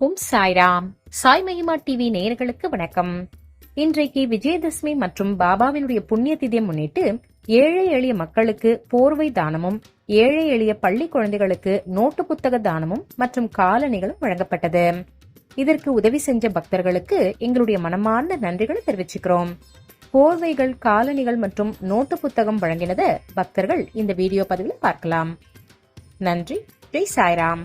ஓம் சாய்ராம். சாய் மகிமா டிவி நேயர்களுக்கு வணக்கம். இன்றைக்கு விஜயதசமி மற்றும் பாபாவினுடைய புண்ணிய திதியை முன்னிட்டு ஏழை எளிய மக்களுக்கு போர்வை தானமும் ஏழை எளிய பள்ளி குழந்தைகளுக்கு நோட்டு புத்தக தானமும் மற்றும் காலணிகளும் வழங்கப்பட்டது. இதற்கு உதவி செஞ்ச பக்தர்களுக்கு எங்களுடைய மனமார்ந்த நன்றிகளை தெரிவிச்சுக்கிறோம். போர்வைகள் காலணிகள் மற்றும் நோட்டு புத்தகம் வழங்கினத பக்தர்கள் இந்த வீடியோ பதிவில் பார்க்கலாம். நன்றி. ஜெய் சாய்ராம்.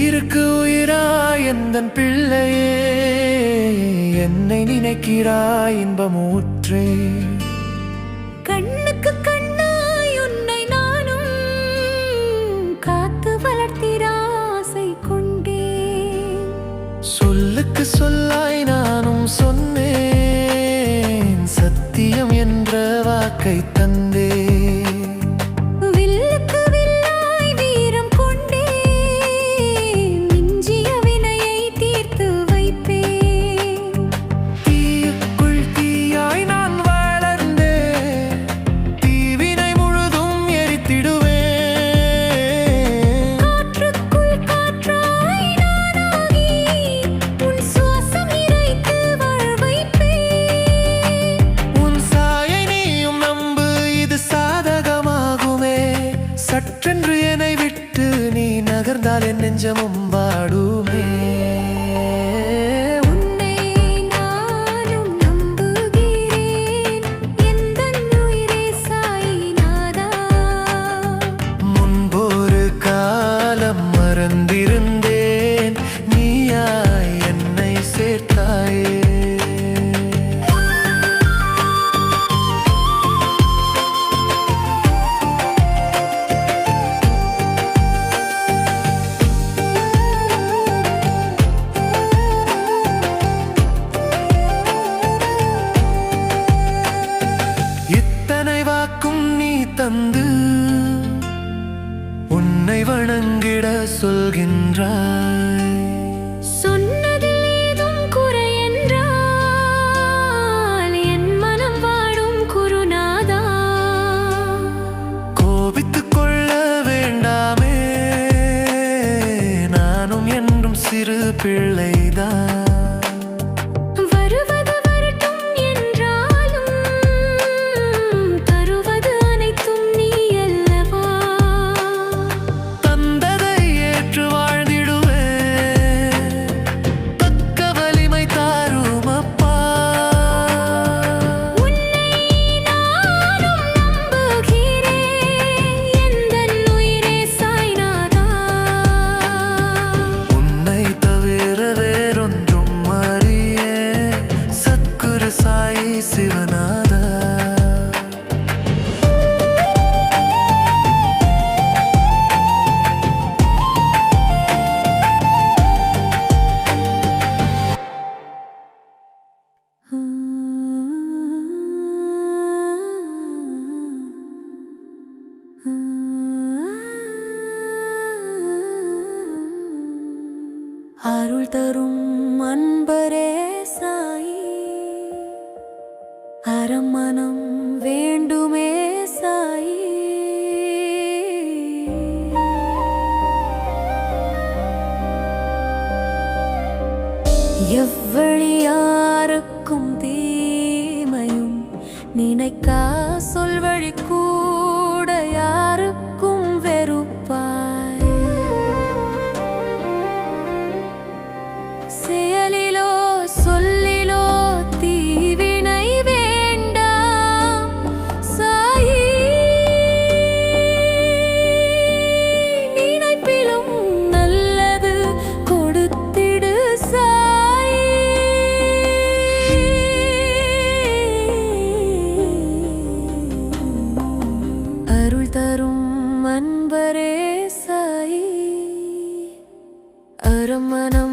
உயிருக்கு உயிராய் எந்தன் பிள்ளையே என்னை நினைக்கிறாய் இன்பமூற்றே. கண்ணுக்கு கண்ணாய் உன்னை நானும் காத்து வளர்த்திட ஆசை கொண்டேன். சொல்லுக்கு சொல்லாய் நானும் சொன்னேன் சத்தியம் என்ற வாக்கை grande, தந்து உன்னை வணங்கிட சொல்கின்றாய். சொன்னதில் ஏதும் குறை என்றால் என் மனம் வாடும் குருநாதா. கோபித்துக் கொள்ள வேண்டாமே நானும் என்றும் சிறு பிள்ளைதான். அரமணம் வேண்டுமே சாயி. எவ்வழியாருக்கும் தீமையும் நினைக்கா சொல்வழிக்கும் தரும் அன்பரே சாயி அரமணம்